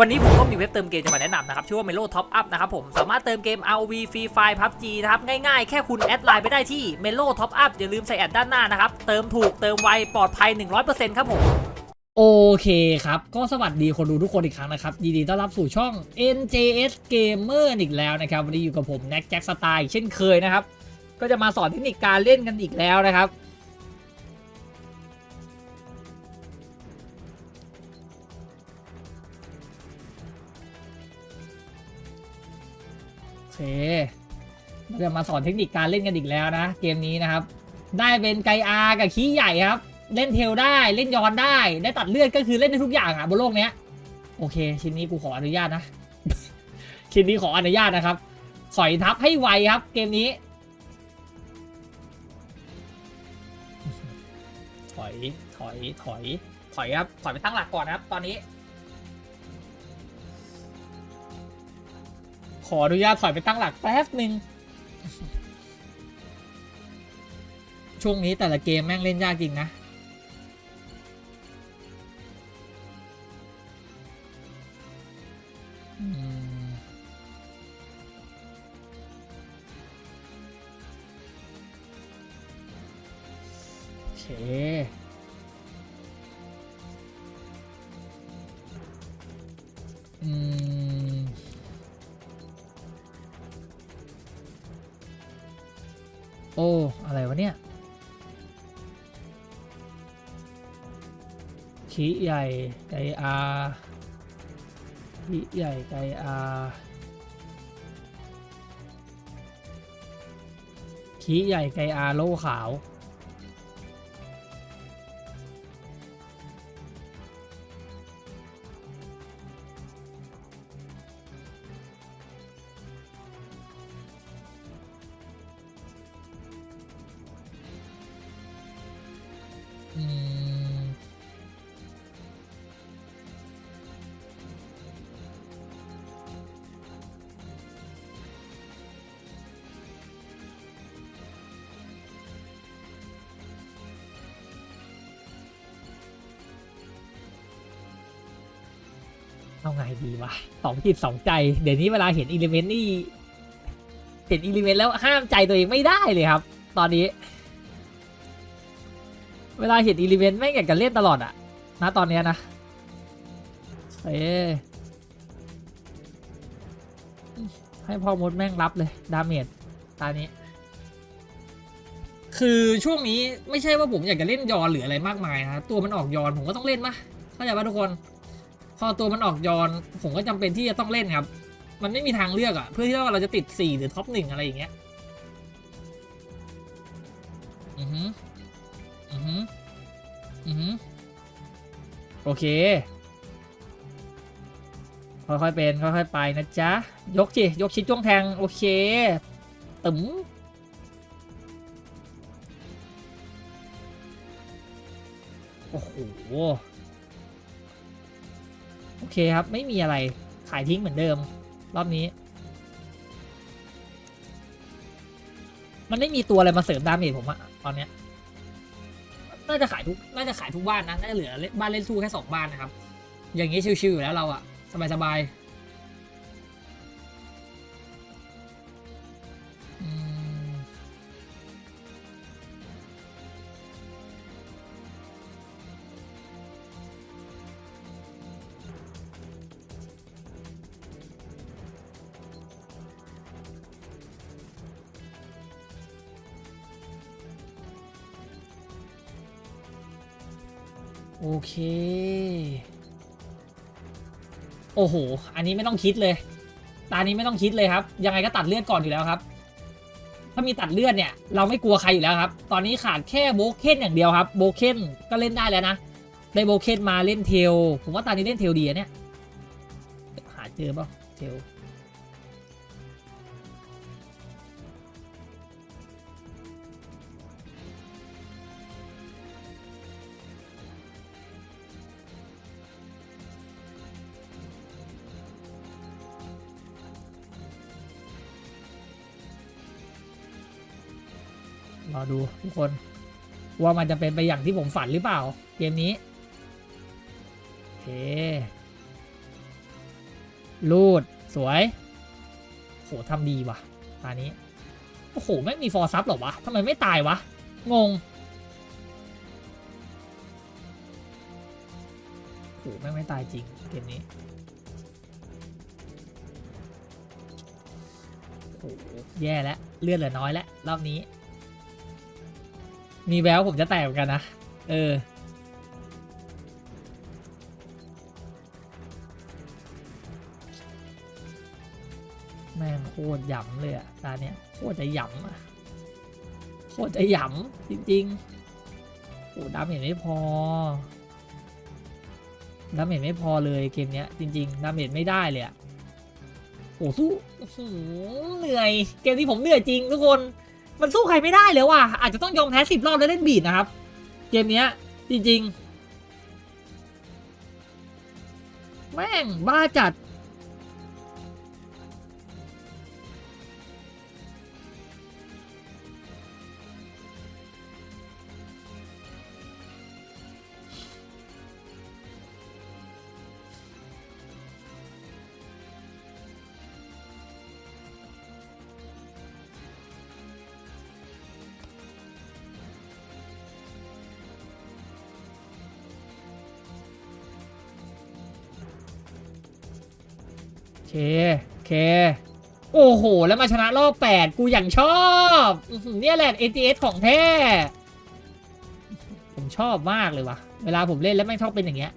วันนี้ผมก็มีเว็บเติมเกมจะมาแนะนำนะครับ ชื่อว่า Melo Top Up นะครับผม สามารถเติมเกม ROV Free Fire PUBG นะครับ ง่ายๆ แค่คุณแอดไลน์ไปได้ที่ Melo Top Up อย่าลืมใส่แอดด้านหน้านะครับ เติมถูกเติมไว ปลอดภัย 100%ครับผม โอเคครับ ก็สวัสดีคนดูทุกคนอีกครั้งนะครับ ยินดีต้อนรับสู่ช่อง NJS Gamer อีกแล้วนะครับ วันนี้อยู่กับผมแน็กแจ็คสไตล์เช่นเคยนะครับ ก็จะมาสอนเทคนิคการเล่นกันอีกแล้วนะครับ เคเราจะมาสอนเทคนิคการเล่นกันอีกแล้วนะ เกมนี้นะครับ ได้เป็นไกอากับขี้ใหญ่ครับ เล่นเทลได้เล่นยอนได้ ได้ตัดเลือดก็คือเล่นได้ทุกอย่างอะบนโลกเนี้ยโอเค ชิ้นนี้กูขออนุญาตนะ ชิ้นนี้ขออนุญาตนะครับถอยทับให้ไวครับ เกมนี้ถอยถอยถอยถอยครับถอยไปตั้งหลักก่อนนะครับ ตอนนี้ ขออนุญาตถอยไปตั้งหลักแป๊บหนึ่งช่วงนี้แต่ละเกมแม่งเล่นยากจริงนะ ญ่ไก่อาขีใหญ่ไก่อาขีใหญ่ไก่อาโล่ขาว สองจิตสองใจ เดี๋ยวนี้เวลาเห็นอิเลเมนต์นี่เห็นอิเลเมนต์แล้วห้ามใจตัวเองไม่ได้เลยครับ ตอนนี้ เวลาเห็นอิเลเมนต์แม่งอยากจะเล่นตลอดอะนะตอนเนี้ยนะเอ้ให้พ่อมดแม่งรับเลย ดาเมจตานี้ คือช่วงนี้ไม่ใช่ว่าผมอยากจะเล่นยอนหรืออะไรมากมายนะตัวมันออกยอนผมก็ต้องเล่นมะเข้าใจป่ะทุกคน พอตัวมันออกยอนผมก็จำเป็นที่จะต้องเล่นครับ มันไม่มีทางเลือกอะเพื่อที่ว่าเราจะติด 4 หรือท็อปหนึ่งอะไรอย่างเงี้ย อือฮึอือฮึอือฮึโอเค ค่อยๆเป็น ค่อยๆไปนะจ๊ะ ยกสิยกชิดจ้วงแทง โอเคตึ๋มโอ้โห โอเคครับ ไม่มีอะไรขายทิ้งเหมือนเดิม รอบนี้ มันไม่มีตัวอะไรมาเสริมดาเมจผมอะตอนเนี้ยน่าจะขายทุกน่าจะขายทุกบ้านนะน่าจะเหลือบ้านเล่นสู้แค่สองบ้านนะครับ อย่างนี้ชิวๆอยู่แล้วเราอะสบายๆ เค โอ้โห อันนี้ไม่ต้องคิดเลย ตานี้ไม่ต้องคิดเลยครับ ยังไงก็ตัดเลือดก่อนอยู่แล้วครับ ถ้ามีตัดเลือดเนี่ย เราไม่กลัวใครอยู่แล้วครับ ตอนนี้ขาดแค่โบเคนอย่างเดียวครับ โบเคนก็เล่นได้แล้วนะ ได้โบเคนมาเล่นเทล ผมว่าตอนนี้เล่นเทลดีอะเนี่ย หาเจอป่าเทล รอดูทุกคน ว่ามันจะเป็นไปอย่างที่ผมฝันหรือเปล่า เกมนี้โอเคลูด สวย โหทำดีว่ะตานี้ โอ้โห ไม่มีฟอร์ซับหรอวะทำไมไม่ตายวะ งงโอ้โหไม่ไม่ตายจริง เกมนี้โอ้โหแย่แล้ว เลือดเหลือน้อยแล้ว รอบนี้ มีแววผมจะแตกเหมือนกันนะ เออ แม่งโคตรหยำเลยอะตาเนี้ยโคตรจะหยำอะโคตรจะหยำจริงๆโอ้ดาเมจไม่พอดาเมจไม่พอเลยเกมเนี้ยจริงๆดาเมจไม่ได้เลยอะโอ้สู้โอ้เหนื่อย เกมนี้ผมเหนื่อยจริงทุกคน มันสู้ใครไม่ได้เลยว่ะอาจจะต้องยอมแพ้สิบรอบแล้วเล่นบีดนะครับ เกมเนี้ยจริงๆ แม่งบ้าจัด แล้วมาชนะรอบแปดกูอย่างชอบเนี่ยแหละ ATS ของแท้ ผมชอบมากเลยว่ะ เวลาผมเล่นแล้วไม่ชอบเป็นอย่างเงี้ย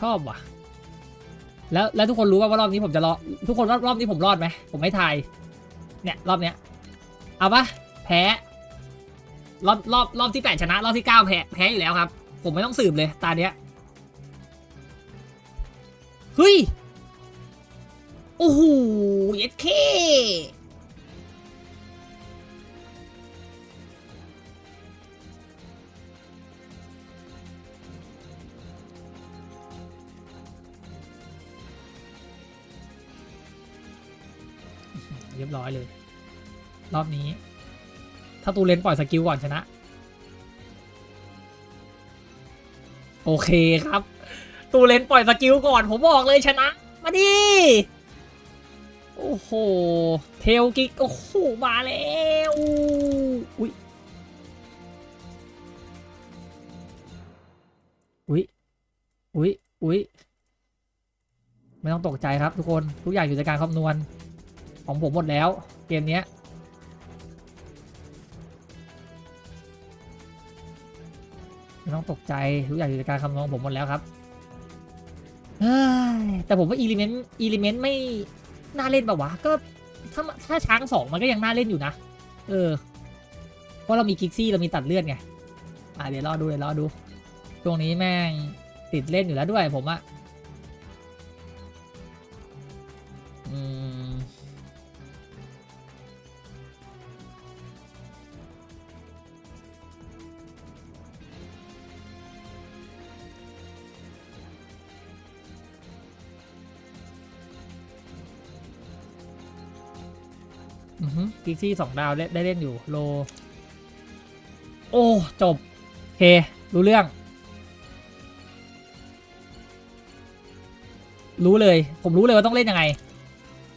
ชอบว่ะ แล้วแล้วทุกคนรู้ป่ะว่ารอบนี้ผมจะรอดทุกคนว่ารอบนี้ผมรอดไหมผมไม่ทาย เนี่ยรอบเนี้ย เอาปะแพ้ รอบรอบรอบที่แปดชนะ รอบที่เก้าแพ้แพ้อยู่แล้วครับ ผมไม่ต้องสืบเลยตาเนี้ย เฮ้ย โอ้โหเย็ดเคเรียบร้อยเลย รอบนี้ ถ้าตูเลนปล่อยสกิลก่อนชนะ โอเคครับ ตูเลนปล่อยสกิลก่อน ผมบอกเลยชนะ มาดิ โอ้โห เทลกิก โอ้โห มาแล้วอุ้ยอุ้ยอุ้ยอุ้ยไม่ต้องตกใจครับทุกคน ทุกอย่างอยู่ในการคำนวณ ของผมหมดแล้ว เกมนี้ไม่ต้องตกใจทุกอย่างอยู่ในการคำนวณผมหมดแล้วครับ เฮ้ยแต่ผมว่าอีลิเมนต์อีลิเมนต์ไม่น่าเล่นแบบวะ ก็ถ้าถ้าช้างสองมันก็ยังน่าเล่นอยู่นะ เออ เพราะเรามีกิกซี่เรามีตัดเลือดไง อะเดี๋ยวรอดูเดี๋ยวรอดู ช่วงนี้แม่งติดเล่นอยู่แล้วด้วยผมอะ กิกซี่สองดาวได้ได้เล่นอยู่โล โอ้ จบโอเค รู้เรื่อง รู้เลย ผมรู้เลยว่าต้องเล่นยังไง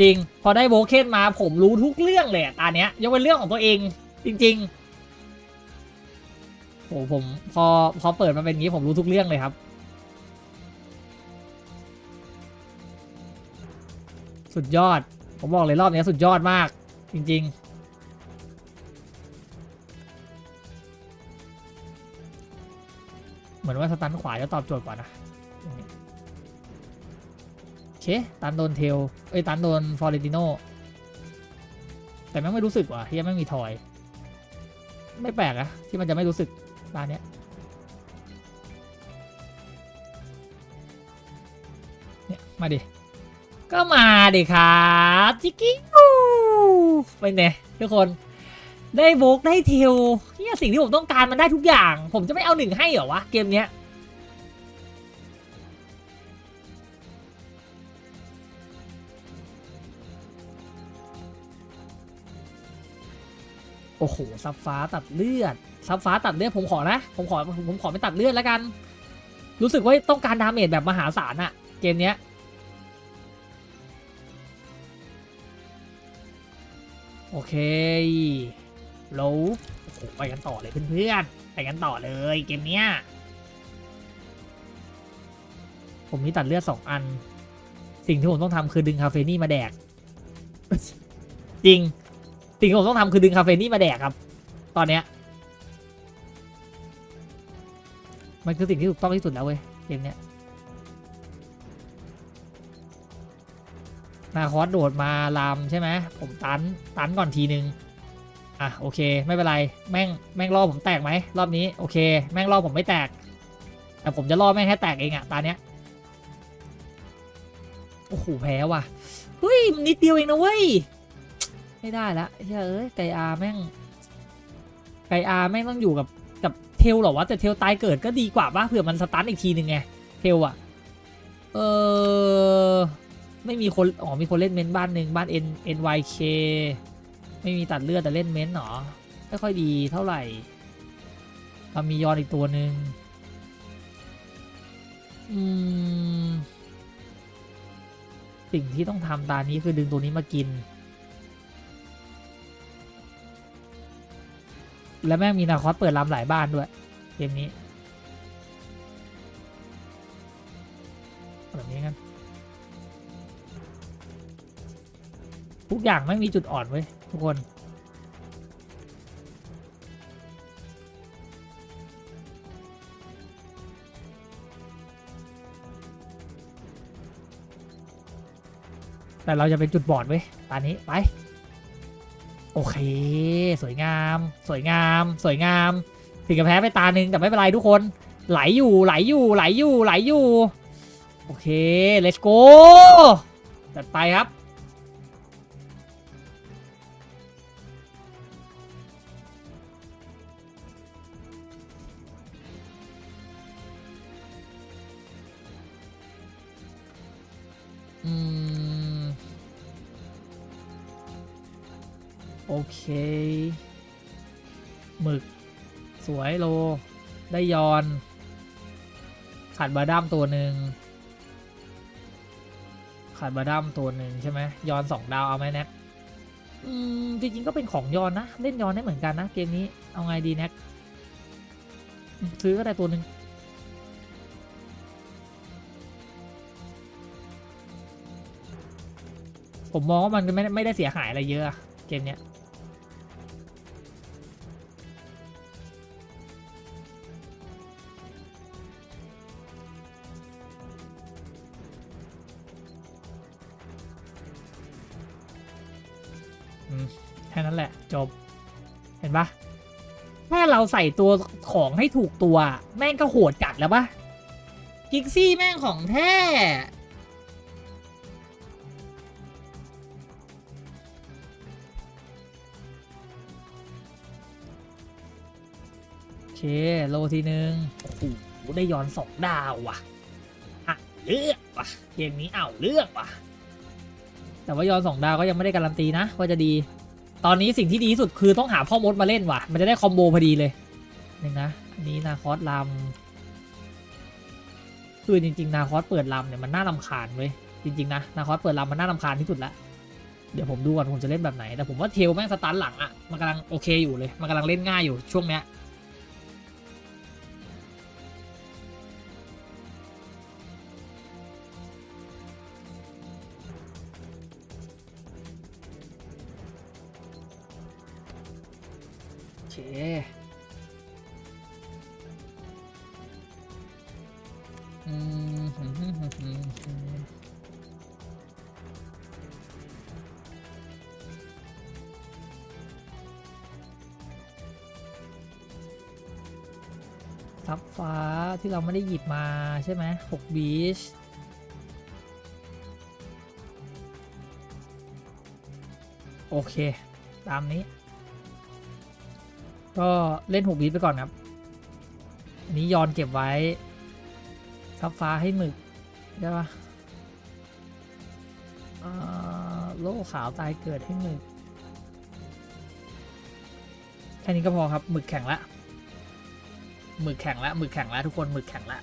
จริง พอได้โวเคนมาผมรู้ทุกเรื่องเลยอะตาเนี้ยยกเป็นเรื่องของตัวเอง จริงๆโอ้ผมพอพอเปิดมาเป็นอย่างนี้ผมรู้ทุกเรื่องเลยครับ สุดยอด ผมบอกเลยรอบนี้สุดยอดมาก จริง ๆเหมือนว่าสตันขวาจะตอบโจทย์กว่านะเคตันโดนเทล เอ้ย ตันโดนฟอร์เรนติโน แต่แม่งไม่รู้สึกว่ะที่แม่งมีทอย ไม่แปลกอะที่มันจะไม่รู้สึกตาเนี้ยเนี่ย มาดิ ก็มาดิครับจิกกิ้ วเป็นไงทุกคนได้โบกได้เทลเนี่ยสิ่งที่ผมต้องการมันได้ทุกอย่าง ผมจะไม่เอาหนึ่งให้เหรอวะ เกมเนี้ยโอ้โหซับฟ้าตัดเลือดซับฟ้าตัดเลือดผมขอนะผมขอผมขอไปตัดเลือดแล้วกัน รู้สึกว่าต้องการดาเมจแบบมหาศาลอะเกมเนี้ย เคโหลโอ้โหไปกันต่อเลยเพื่อนๆ ไปกันต่อเลยเกมเนี้ย ผมมีตัดเลือดสองอัน สิ่งที่ผมต้องทำคือดึงคาเฟนี่มาแดก จริง สิ่งที่ผมต้องทำคือดึงคาเฟนี่มาแดกครับ ตอนเนี้ย มันคือสิ่งที่ถูกต้องที่สุดแล้วเว้ยเกมเนี้ย นาคอสโดดมาลามใช่ไหมผมตันตันก่อนทีนึงอะโอเคไม่เป็นไรแม่งแม่งล่อผมแตกไหมรอบนี้โอเค แม่งล่อผมไม่แตก แต่ผมจะล่อแม่งแค่แตกเองอะตาเนี้ยโอ้โหแพ้ว่ะเฮ้ยนิดเดียวเองนะเว้ยไม่ได้ละเฮ้ยเอ้ยไกอาแม่งไกอาแม่งต้องอยู่กับกับเทลหรอวะแต่เทลตายเกิดก็ดีกว่าป่ะเผื่อมันสตันอีกทีหนึ่งไงเทลอะเออ ไม่มีคนอ๋อมีคนเล่นเมนต์บ้านหนึ่งบ้าน N NYK ไม่มีตัดเลือดแต่เล่นเมนต์หรอไม่ค่อยดีเท่าไหร่เรามียอนอีกตัวหนึ่งอืมสิ่งที่ต้องทำตานี้คือดึงตัวนี้มากิน แล้วแม่งมีนาคอสเปิดลำหลายบ้านด้วย เกมนี้ ทุกอย่างไม่มีจุดอ่อนเว้ยทุกคน แต่เราจะเป็นจุดบอดเว้ยตอนนี้ไป โอเค สวยงาม สวยงาม สวยงาม ถึงกับแพ้ไปตาหนึ่งแต่ไม่เป็นไรทุกคน ไหลอยู่ ไหลอยู่ ไหลอยู่ ไหลอยู่ โอเค let's go จัดไปครับ เคหมึก สวยโล ได้ยอน ขาดบาดัมตัวหนึ่งขาดบาดัมตัวหนึ่งใช่ไหมยอนสองดาวเอาไหมแน็กอืมจริงๆก็เป็นของยอนนะ เล่นยอนได้เหมือนกันนะ เกมนี้เอาไงดีแน็กซื้อก็ได้ตัวหนึ่งผมมองว่ามันไม่ได้ไม่ได้เสียหายอะไรเยอะเกมเนี้ย ค่นั้นแหละจบ เห็นปะแค่เราใส่ตัวของให้ถูกตัว แม่งก็โหดจัดแล้วปะกิกซี่แม่งของแท้โอเค โลทีหนึ่งโอ้โหได้ย้อนสองดาวว่ะอะเลือกว่ะเกมนี้เอาเลือกว่ะแต่ว่าย้อนสองดาวก็ยังไม่ได้การันตีนะ ว่าจะดี ตอนนี้สิ่งที่ดีที่สุดคือต้องหาพ่อมดมาเล่นว่ะ มันจะได้คอมโบพอดีเลยหนึ่งนะอันนี้นาคอสลำคือจริงๆ นาคอสเปิดลำเนี่ยมันน่าลำคาญเว้ยจริงๆนะนาคอสเปิดลำมันน่าลำคาญที่สุดละเดี๋ยวผมดูก่อนผมจะเล่นแบบไหน แต่ผมว่าเทลแม่งสตาร์หลังอะ่ะมันกำลังโอเคอยู่เลย มันกำลังเล่นง่ายอยู่ช่วงเนี้ย เราไม่ได้หยิบมาใช่ไหมหกบีชโอเค ตามนี้ ก็เล่นหกบีทไปก่อนครับอันนี้ยอนเก็บไว้ทับฟ้าให้หมึก ได้ปะอ่าโล่ขาวตายเกิดให้หมึก แค่นี้ก็พอครับ หมึกแข็งละ หมึกแข็งแล้วหมึกแข็งแล้วทุกคนหมึกแข็งแล้ว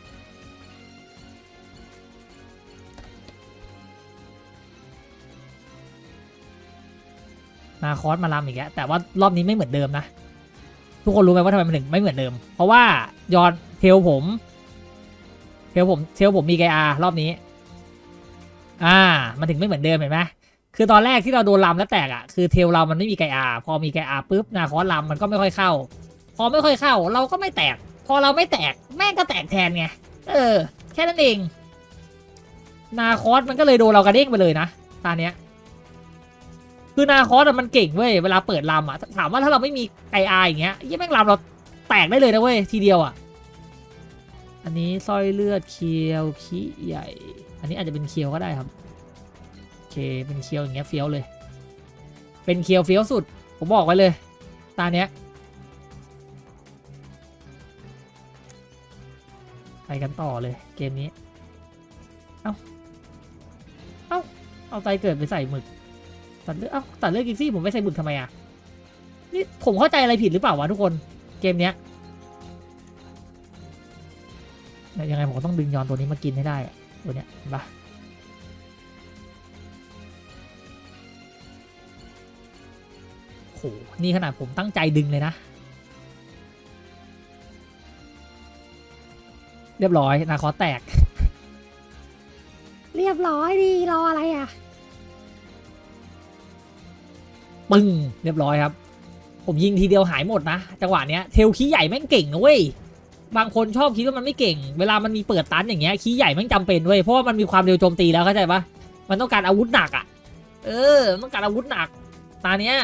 นาคอสมาลำอีกแล้วแต่ว่ารอบนี้ไม่เหมือนเดิมนะ ทุกคนรู้ไหมว่าทำไมมันถึงไม่เหมือนเดิม เพราะว่ายอนเทลผม เทลผมเทลผมมีไกอารอบนี้ อ่า มันถึงไม่เหมือนเดิมเห็นไหมคือตอนแรกที่เราโดนลำแล้วแตกอะคือเทลเรามันไม่มีไกอาพอมีไกอาปุ๊บนาคอสลำมันก็ไม่ค่อยเข้า พอไม่ค่อยเข้า เราก็ไม่แตก พอเราไม่แตกแม่งก็แตกแทนไง เออ แค่นั้นเอง นาคอสมันก็เลยโดนเรากระเด้งไปเลยนะตาเนี้ย คือนาคอสมันเก่งเว้ยเวลาเปิดลำอะถามว่าถ้าเราไม่มีไอาอย่างเงี้ยยี่แม่งลำเราแตกได้เลยนะเว้ยทีเดียวอะ อันนี้สร้อยเลือดเคียวขี้ใหญ่ อันนี้อาจจะเป็นเคียวก็ได้ครับโอเคเป็นเคียวอย่างเงี้ยเฟี้ยวเลย เป็นเคียวเฟี้ยวสุด ผมบอกไว้เลย ตาเนี้ย ไปกันต่อเลยเกมนี้ เอาเอาเอาใจเกิดไปใส่หมึก ตัดเลือกเอ้าตัดเลือกกิกซี่ผมไม่ใส่หมึกทำไมอะ นี่ผมเข้าใจอะไรผิดหรือเปล่าวะทุกคน เกมเนี้ยยังไงผมก็ต้องดึงยอนตัวนี้มากินให้ได้ ตัวเนี้ยเห็นปะโห นี่ขนาดผมตั้งใจดึงเลยนะ เรียบร้อย นาคอสแตก เรียบร้อยดีรออะไรอะ ปึ้ง เรียบร้อยครับ ผมยิงทีเดียวหายหมดนะ จังหวะเนี้ย เทลขี้ใหญ่แม่งเก่งนะเว้ย บางคนชอบคิดว่ามันไม่เก่ง เวลามันมีเปิดตันอย่างเงี้ย ขี้ใหญ่แม่งจำเป็นเว้ย เพราะว่ามันมีความเร็วโจมตีแล้วเข้าใจปะมันต้องการอาวุธหนักอะ เออมันต้องการอาวุธหนัก ตาเนี้ย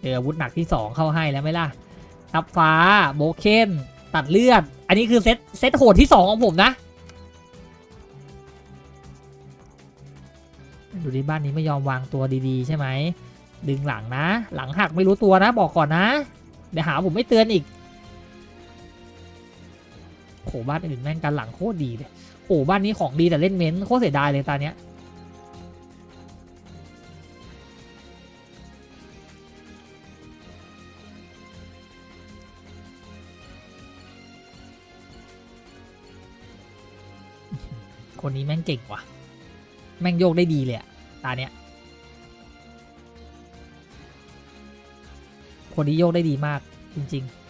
เจออาวุธหนักที่สองเข้าให้แล้วไหมล่ะทับฟ้าโบเคนตัดเลือด อันนี้คือเซตเซตโหดที่สองของผมนะ ดูดิบ้านนี้ไม่ยอมวางตัวดีๆ ใช่ไหม ดึงหลังนะ หลังหักไม่รู้ตัวนะบอกก่อนนะ เดี๋ยวหาผมไม่เตือนอีกโหบ้านอื่นแม่งกันหลังโคตรดีเลยโอ้บ้านนี้ของดีแต่เล่นเม้นโคตรเสียดายเลยตาเนี้ย คนนี้แม่งเก่งว่ะ แม่งโยกได้ดีเลยอะตาเนี้ย คนนี้โยกได้ดีมากจริงๆ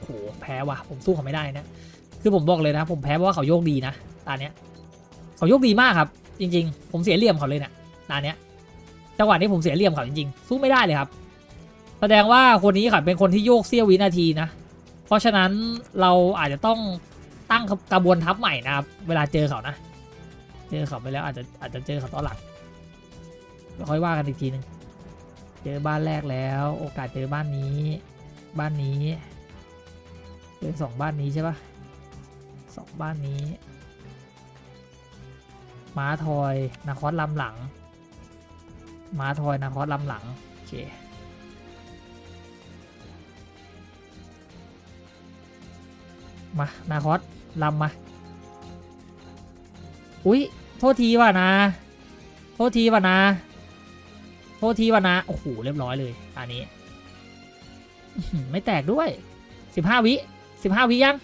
โหแพ้ว่ะ ผมสู้เขาไม่ได้นะ คือผมบอกเลยนะ ผมแพ้เพราะว่าเขาโยกดีนะตาเนี้ย เขาโยกดีมากครับ จริง ๆ ผมเสียเหลี่ยมเขาเลยเนะี่ยตาเนี้ยจังหวะนี้ผมเสียเหลี่ยมเขาจริงๆ สู้ไม่ได้เลยครับ แสดงว่าคนนี้ค่ะเป็นคนที่โยกเสี้ยววินาทีนะ ราะฉะนั้นเราอาจจะต้องตั้งกระบวนทัพใหม่นะครับ เวลาเจอเขานะ เจอเขาไปแล้วอาจจะอาจจะเจอเขาตอนหลังค่อยว่ากันอีกทีหนึงเจอบ้านแรกแล้ว โอกาสเจอบ้านนี้ บ้านนี้เจอสองบ้านนี้ใช่ปะสองบ้านนี้ม้าทอยนาคอสลำหลัง ม้าทอยนาคอสลำหลัง โอเค มานาคอสลำมา อุ๊ยโทษทีว่ะนะ โทษทีว่ะนะ โทษทีว่ะนะ โอ้โห เรียบร้อยเลย อันนี้ ไม่แตกด้วย สิบห้าวิ สิบห้าวิยัง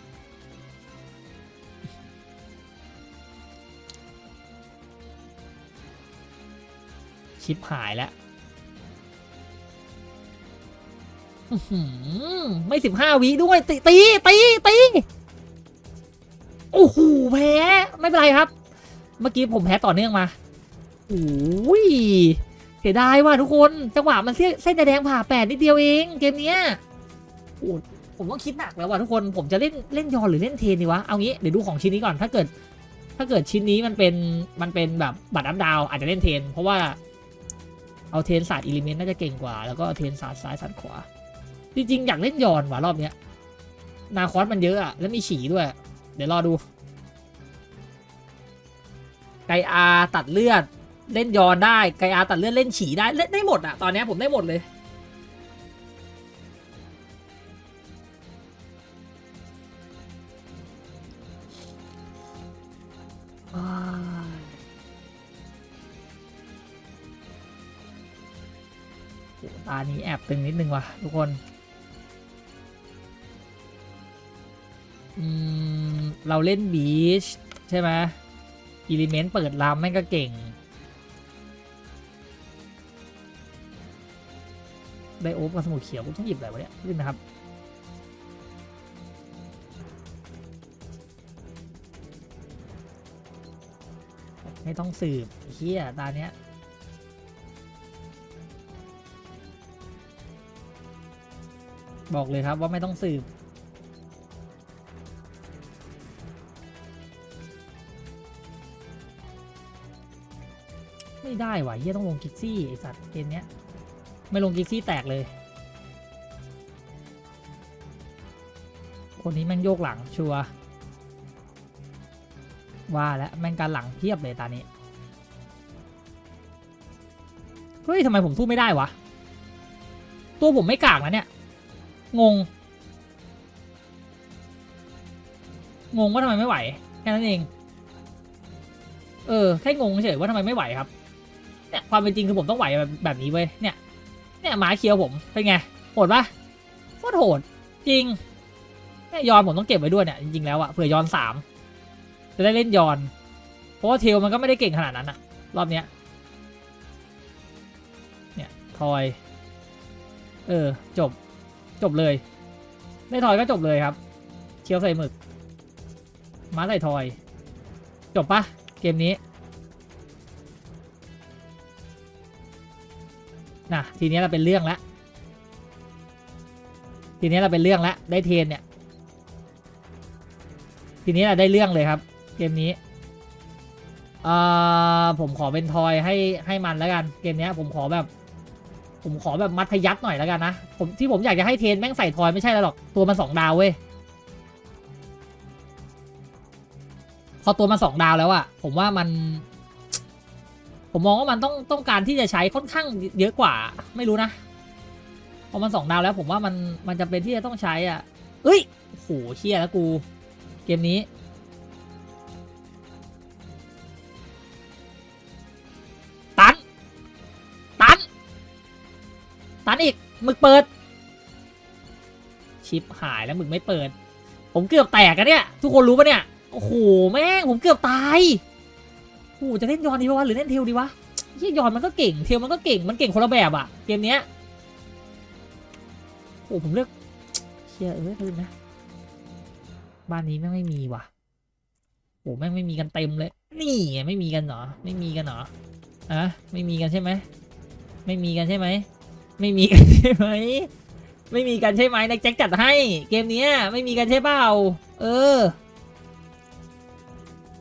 ชิปหายแล้วไม่สิบห้าวิด้วย ตี ตี ตีตี โอ้โหแพ้ไม่เป็นไรครับ เมื่อกี้ผมแพ้ต่อเนื่องมาโอ้ยเสียดายว่ะทุกคนจังหวะมันเส้นเส้นแดงผ่าแปดนิดเดียวเองเกมเนี้ยโอ้ผมต้องคิดหนักแล้วว่ะทุกคนผมจะเล่นเล่นยอนหรือเล่นเทนดีวะเอางี้เดี๋ยวดูของชิ้นนี้ก่อนถ้าเกิด ถ้าเกิดชิ้นนี้มันเป็นมันเป็นแบบบัตรอัพดาวอาจจะเล่นเทน เพราะว่าเอาเทนศาสตร์อิเลเมนต์น่าจะเก่งกว่า แล้วก็เทนศาสตร์ซ้ายศาสตร์ขวา จริงๆ อยากเล่นยอนว่ะรอบเนี้ยนาคอสมันเยอะอะแล้วมีฉี่ด้วย เดี๋ยวรอดู ไกอาตัดเลือดเล่นยอนได้ ไกอาตัดเลือดเล่นฉี่ได้ เล่นได้หมดอะตอนนี้ผมได้หมดเลยอ้าหตานี้แอบตึงนิดนึงว่ะทุกคน เราเล่นบีชใช่ไหมอิเลเมนต์เปิดลำแม่งก็เก่ง ไดโอฟกับสมุดเขียวกูต้องหยิบอะไรวะเนี่ยนี่นะครับ ไม่ต้องสืบเฮียตาเนี้ยบอกเลยครับว่าไม่ต้องสืบ ไม่ได้ว่ะเฮียต้องลงกิกซี่ไอสัตว์เกมเนี้ยไม่ลงกิกซี่แตกเลย คนนี้แม่งโยกหลังชัวร์ว่าแล้วแม่งการหลังเพียบเลยตานี้เฮ้ยทำไมผมสู้ไม่ได้วะตัวผมไม่กากนะเนี่ย งง งงว่าทำไมไม่ไหว แค่นั้นเอง เออ แค่งงเฉยว่าทำไมไม่ไหวครับ ความเป็นจริงคือผมต้องไหวแบบแบบนี้เว้ยเนี่ยเนี่ยหมาเคียวผมเป็นไงโหดปะโคตรโหดจริงเนี่ยยอนผมต้องเก็บไว้ด้วยเนี่ยจริงๆแล้วอะเผื่อยอนสามจะได้เล่นยอน เพราะว่าเทลมันก็ไม่ได้เก่งขนาดนั้นอะรอบเนี้ยเนี่ยทอย เออจบจบเลยได้ทอยก็จบเลยครับ เคียวใส่หมึก ม้าใส่ทอย จบปะเกมนี้ นะทีนี้เราเป็นเรื่องแล้วทีนี้เราเป็นเรื่องแล้วได้เทนเนี่ย ทีนี้เราได้เรื่องเลยครับ เกมนี้เอ่อผมขอเป็นทอยให้ให้มันแล้วกัน เกมนี้ผมขอแบบ ผมขอแบบมัธยัติหน่อยแล้วกันนะผมที่ผมอยากจะให้เทนแม่งใส่ทอยไม่ใช่แล้วหรอกตัวมันสองดาวเว้ยพอตัวมันสองดาวแล้วอะผมว่ามัน ผมมองว่ามันต้องต้องการที่จะใช้ค่อนข้างเยอะกว่า ไม่รู้นะพอมันสองดาวแล้วผมว่ามันมันจะเป็นที่จะต้องใช้อะเอ้ยโอ้โหเชี่ยแล้วกู เกมนี้ตันตันตันอีกมึกเปิด ชิปหายแล้วมึกไม่เปิด ผมเกือบแตกอะเนี่ย ทุกคนรู้ปะเนี่ยโอ้โหแม่งผมเกือบตาย โอ้โหจะเล่นยอนดีวะหรือเล่นเทลดีวะเฮียยอนมันก็เก่งเทลมันก็เก่งมันเก่งคนละแบบอะเกมเนี้ยโอ้โหผมเลือกเฮียเออลืมนะบ้านนี้แม่งไม่มีว่ะโอ้แม่งไม่มีกันเต็มเลย นี่ไงไม่มีกันเหรอไม่มีกันเหรออะไม่มีกันใช่ไหมไม่มีกันใช่ไหมไม่มีกันใช่ไหมไม่มีกันใช่ไหมนายแจ็คจัดให้ เกมเนี้ยไม่มีกันใช่เปล่าเออ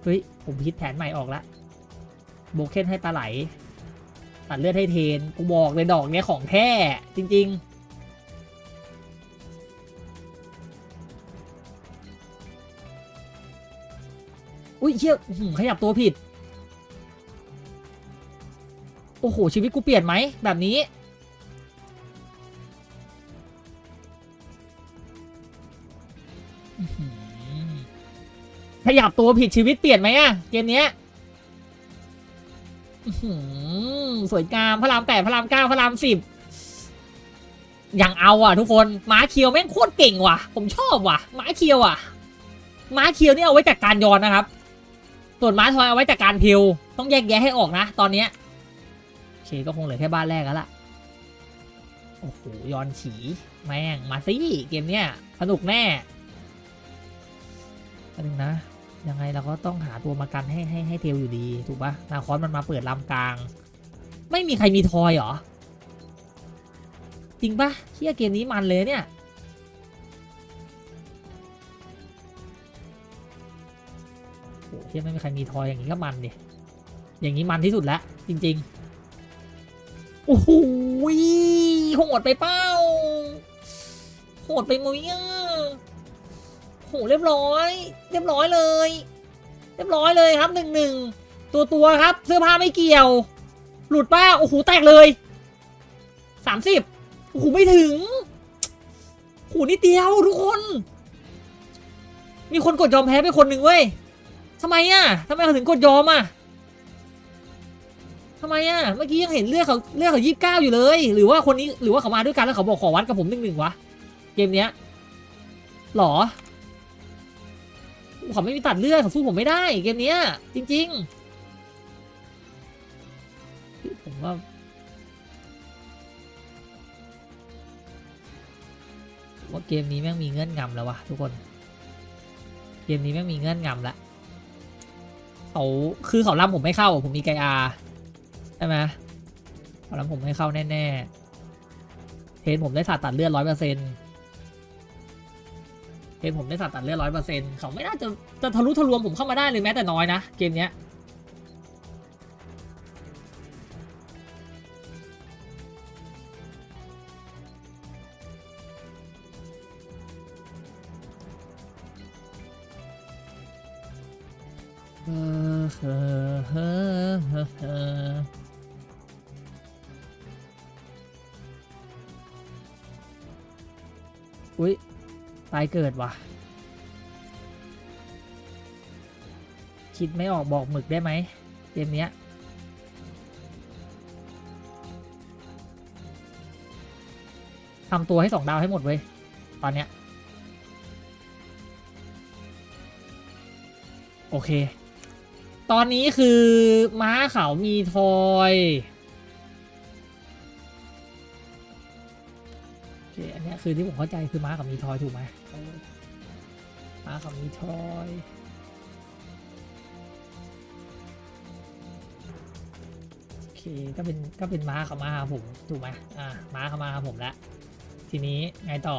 เฮ้ยผมคิดแผนใหม่ออกละ โบเคนให้ปลาไหล ตัดเลือดให้เทน กูบอกเลยดอกเนี้ยของแท้จริง ๆ อุ้ยเชี่ยหือขยับตัวผิด โอ้โห ชีวิตกูเปลี่ยนไหม แบบนี้ขยับตัวผิดชีวิตเปลี่ยนไหมอะเกมเนี้ย สวยงามพระรามแปดพระรามเก้าพระรามสิบอย่างเอาอะทุกคนม้าเคียวแม่งโคตรเก่งว่ะ ผมชอบว่ะ ม้าเคียวอะ ม้าเคียวนี่เอาไว้จากการยอนนะครับ ส่วนม้าทอยเอาไว้จากการพิว ต้องแยกแยะให้ออกนะ ตอนเนี้ยโอเคก็คงเหลือแค่บ้านแรกแล้วล่ะ โอ้โหยอนฉีแม่งมาสิเกมเนี้ยสนุกแน่อันนึงนะ ยังไงเราก็ต้องหาตัวมากันให้ให้ให้เทลอยู่ดี ถูกปะนาคอนมันมาเปิดลำกลาง ไม่มีใครมีทอยหรอ จริงปะเฮียเกมนี้มันเลยเนี่ยโอ้เฮียไม่มีใครมีทอยอย่างนี้ก็มันดิอย่างนี้มันที่สุดแล้วจริง ๆ โอ้โหโหดไปเป้าโหดไปมุ้ยอะ โหเรียบร้อย เรียบร้อยเลย เรียบร้อยเลยครับหนึ่งหนึ่งตัวตัวครับ เสื้อผ้าไม่เกี่ยว หลุดป้าโอ้โหแตกเลยสามสิบโอ้โหไม่ถึงโอ้โหนิดเดียวทุกคน มีคนกดยอมแพ้ไปคนหนึ่งเว้ยทำไมอะทำไมเขาถึงกดยอมอะทำไมอะ เมื่อกี้ยังเห็นเลือดเขาเลือดเขายี่สิบเก้าอยู่เลย หรือว่าคนนี้หรือว่าเขามาด้วยกันแล้วเขาบอกขอวัดกับผมหนึ่งหนึ่งวะ เกมเนี้ยหรอ เขาไม่มีตัดเลือดเขาสู้ผมไม่ได้เกมเนี้ย จริงๆผมว่าว่าเกมนี้แม่งมีเงื่อนงำแล้ววะทุกคน เกมนี้แม่งมีเงื่อนงำล้วเขาคือเขาล่ำผมไม่เข้า ผมมีไกอาใช่ไหมเขาล่ำผมไม่เข้าแน่ๆเทนผมได้สาดตัดเลือดร้อยเปอร์เซ็นต์ เทรนผมได้สาดตัดเลือดร้อยเปอร์เซ็นต์เขาไม่น่าจะจะทะลุทะลวงผมเข้ามาได้เลยแม้แต่น้อยนะเกมเนี้ยอุ้ย ตายเกิดวะคิดไม่ออกบอกหมึกได้ไหมเกมเนี้ยทำตัวให้สองดาวให้หมดเว้ย ตอนเนี้ย โอเค ตอนนี้คือม้าเขามีทอย คอันนี้คือที่ผมเข้าใจคือม้าเขามีทอยถูกไหมม้าเขามีทอยโอเคก็เป็นก็เป็นม้าเขามาหาผมถูกไหมอ่าม้าเขามาหาผมแล้วทีนี้ไงต่อ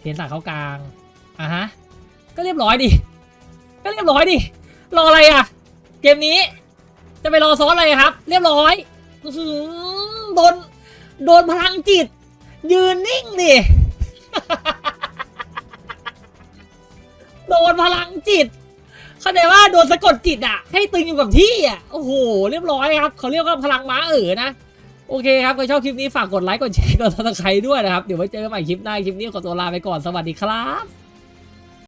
เทนสักเขากลางอะฮะก็เรียบร้อยดิก็เรียบร้อยดิรออะไรอะ เกมนี้ จะไปรอซ้อนอะไรครับ เรียบร้อยโดนโดนพลังจิต ยืนนิ่งดิโดนพลังจิต เข้าใจว่าโดนสะกดจิตอะ ให้ตึงอยู่กับที่อะ โอ้โห เรียบร้อยครับ เขาเรียกว่าพลังม้าเอ๋อนะ โอเคครับ ใครชอบคลิปนี้ฝากกดไลค์ กดแชร์ กดติดตามด้วยนะครับ เดี๋ยวไว้เจอกันใหม่คลิปหน้า คลิปนี้ขอตัวลาไปก่อน สวัสดีครับ